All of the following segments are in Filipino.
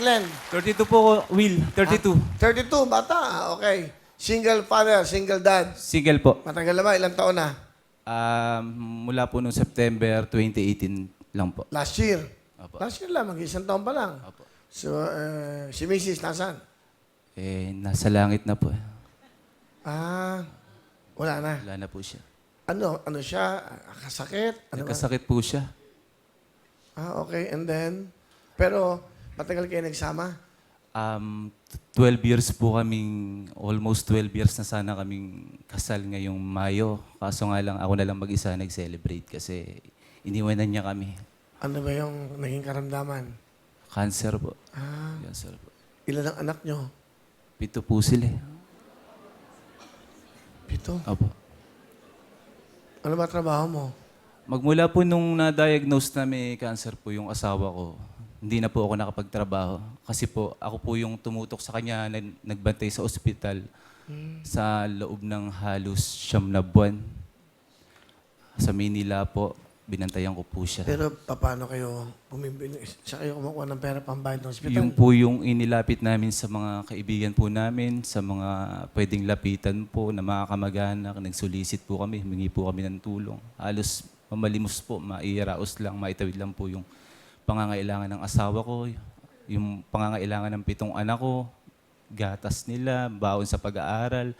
Len? 32 po Will. 32. 32, bata. Ah, Okay. Single father, single dad. Single po. Matagal na ba? Ilang taon na? Um, mula po noong September 2018 lang po. Last year. Opo. Last year lang, mag-isang taon pa lang. Opo. So, eh, si Mrs. nasan? Eh, nasa langit na po. Ah, wala na. Wala na po siya. Ano, ano siya? Kasakit? Ano ba? Nagkasakit po siya. Ah, okay. And then, pero matagal kayo nagsama? Um, 12 years po kaming, almost 12 years na sana kaming kasal ngayong Mayo. Kaso nga lang, ako na lang mag-isa nag-celebrate kasi iniwanan niya kami. Ano ba yung naging karamdaman? Cancer po. Ah, Cancer po. ilan ang anak nyo? Pito po sila. eh. Pito. Opo. Ano ba trabaho mo? Magmula po nung na-diagnose na may cancer po yung asawa ko, hindi na po ako nakapagtrabaho. Kasi po, ako po yung tumutok sa kanya, nag- nagbantay sa ospital sa loob ng halos siyam na buwan. Sa Manila po, binantayan ko po siya. Pero paano kayo bumibili? Siya kayo kumukuha ng pera pambayad ng ospital? Yung po yung inilapit namin sa mga kaibigan po namin, sa mga pwedeng lapitan po na mga kamag-anak, nagsulisit po kami, humingi po kami ng tulong. Halos mamalimos po, mairaos lang, maitawid lang po yung pangangailangan ng asawa ko, yung pangangailangan ng pitong anak ko, gatas nila, baon sa pag-aaral,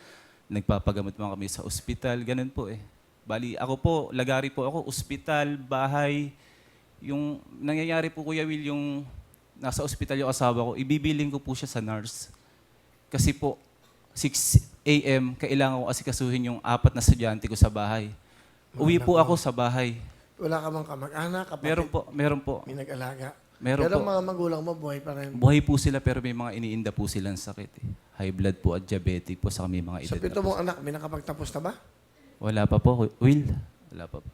nagpapagamot mga kami sa ospital, ganun po eh. Bali, ako po, lagari po ako, ospital, bahay, yung nangyayari po Kuya Will, yung nasa ospital yung asawa ko, ibibiling ko po siya sa nurse. Kasi po, 6 a.m., kailangan ko asikasuhin yung apat na estudyante ko sa bahay. Uwi po ako sa bahay. Wala ka bang kamag-anak, kapatid? Meron po, meron po. May nag-alaga? Meron Pero po. mga magulang mo, buhay pa rin. Buhay po sila pero may mga iniinda po silang sakit. Eh. High blood po at diabetic po sa may mga edad Sa na pito mong anak, may nakapagtapos na ba? Wala pa po. Will? Wala pa po.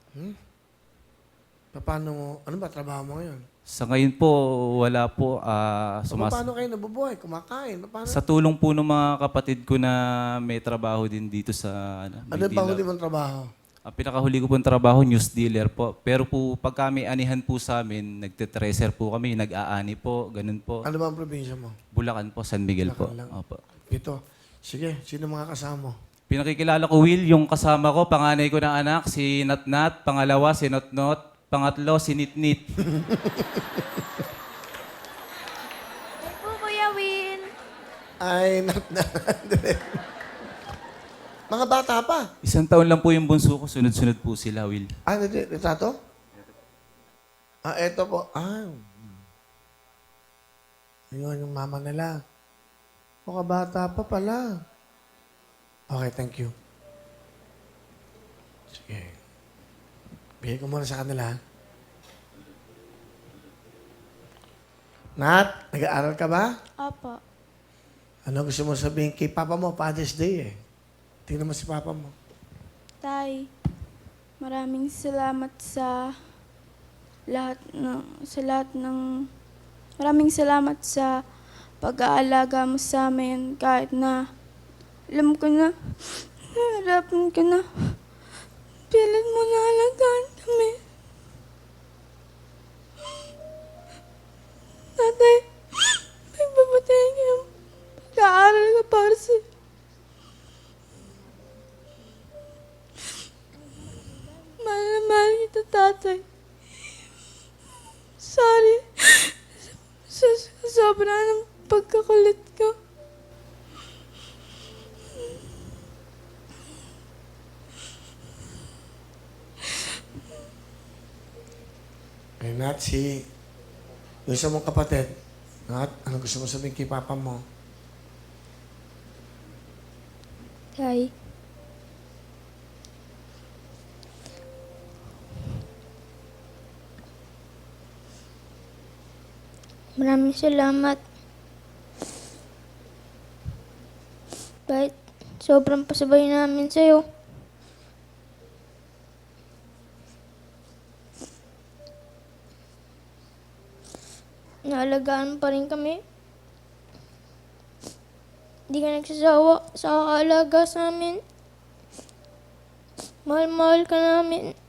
Paano mo, ano ba trabaho mo ngayon? Sa ngayon po, wala po. So, sumas- paano kayo nabubuhay? Kumakain? Paano? Sa tulong po ng mga kapatid ko na may trabaho din dito sa ano, ano ba huli mong trabaho? Ang pinakahuli ko pong trabaho, news dealer po. Pero po, pag kami anihan po sa amin, nagtetreser po kami, nag-aani po, ganun po. Ano ba ang probinsya mo? Bulacan po, San Miguel po. Bulacan lang. Opo. Pito. Sige, sino mga kasama mo? Pinakikilala ko, Will, yung kasama ko, panganay ko ng anak, si Natnat, pangalawa, si Notnot, pangatlo, si Nitnit. Ay po, Kuya Will. Ay, not na. mga bata pa. Isang taon lang po yung bunso ko, sunod-sunod po sila, Will. Ah, nito- retrato? Ah, eto po. Ah. Ayun, yung mama nila. Mga bata pa pala. Okay, thank you. Sige. Bigay ko muna sa kanila. ha? Nat, nag-aaral ka ba? Opo. Ano gusto mo sabihin kay Papa mo? Father's Day eh. Tingnan mo si Papa mo. Tay, maraming salamat sa lahat ng sa lahat ng maraming salamat sa pag-aalaga mo sa amin kahit na alam ko na harapan ka na pilit mo na alagaan kami. Tatay, tatay. Sorry. Sa, sa sobra ng pagkakulit ko. Kay Nat, si... Gusto mong kapatid. Nat, ano gusto mo sabihin kay Papa mo? Tay. Maraming salamat. Kahit sobrang pasabay namin sa'yo. Naalagaan pa rin kami. Hindi ka nagsasawa sa alaga sa amin. Mahal-mahal ka namin.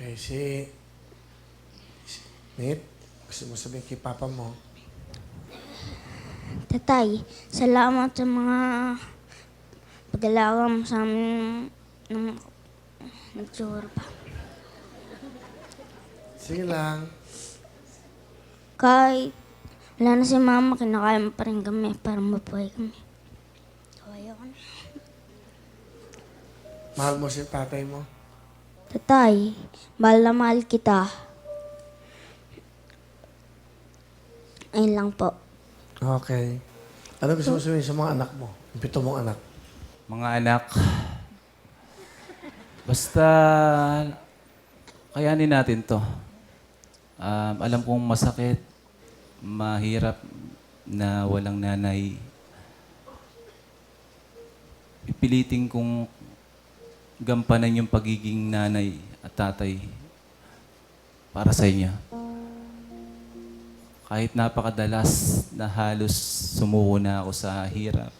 Okay, si Nate, gusto mo sabihin kay Papa mo? Tatay, salamat sa mga pag-alaga mo sa amin ng nagsura pa. Sige lang. Kahit wala na si mama, kinakain pa rin kami para mabuhay kami. Kaya ko na. Mahal mo si tatay mo. Tatay, mahal na mahal kita. Ayun lang po. Okay. Ano gusto mo sabihin sa mga anak mo? Yung pito mong anak. Mga anak, basta kayanin natin to. Um, alam kong masakit, mahirap na walang nanay. Pipilitin kong gampanan yung pagiging nanay at tatay para sa inyo. Kahit napakadalas na halos sumuko na ako sa hirap,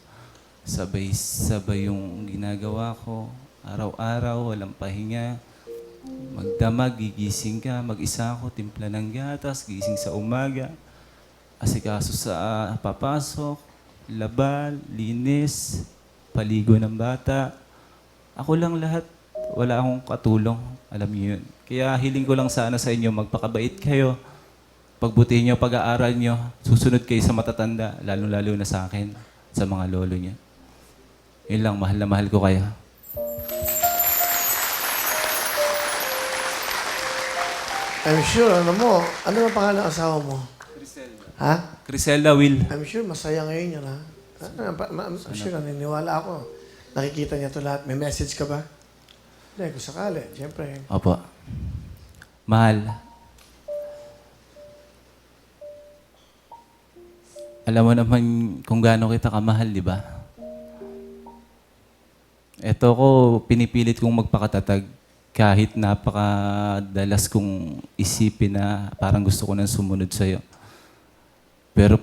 sabay-sabay yung ginagawa ko, araw-araw, walang pahinga, magdamag, gigising ka, mag-isa ako, timpla ng gatas, gising sa umaga, asikaso sa ah, papasok, labal, linis, paligo ng bata. Ako lang lahat, wala akong katulong, alam niyo yun. Kaya hiling ko lang sana sa inyo, magpakabait kayo, pagbutihin niyo pag-aaral niyo, susunod kayo sa matatanda, lalo-lalo na sa akin, sa mga lolo niyo. Yun lang, mahal na mahal ko kayo. I'm sure, ano mo, ano ang pangalan ng asawa mo? Ha? Criselda Will. I'm sure masaya ngayon yan, ha? Ah, pa- ma- I'm sure, naniniwala ako. Nakikita niya to lahat. May message ka ba? Hindi, kung sakali. Siyempre. Opo. Mahal. Alam mo naman kung gaano kita kamahal, di ba? Ito ko, pinipilit kong magpakatatag kahit napakadalas kong isipin na parang gusto ko nang sumunod sa'yo. Pero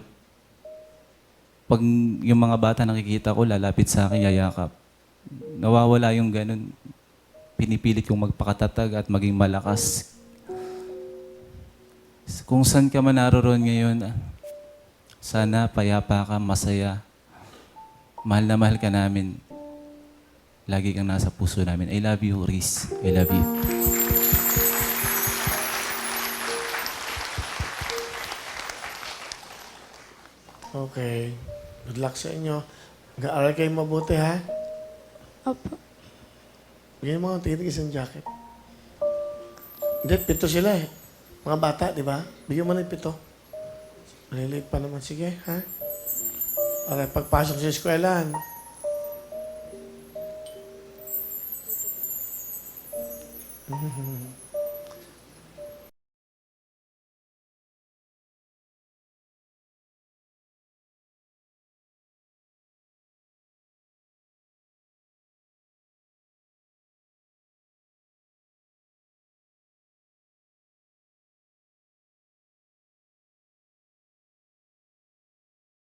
pag yung mga bata nakikita ko, lalapit sa akin, yayakap. Nawawala yung ganun. Pinipilit kong magpakatatag at maging malakas. Kung saan ka man naroon ngayon, sana payapa ka, masaya. Mahal na mahal ka namin. Lagi kang nasa puso namin. I love you, Riz. I love you. Okay. Good luck sa inyo. Mag-aaral kayo mabuti, ha? Opo. Bigyan mo ang titig isang jacket. Hindi, pito sila eh. Mga bata, di ba? Bigyan mo na yung pito. Maliliit pa naman. Sige, ha? Okay, pagpasok sa eskwelahan.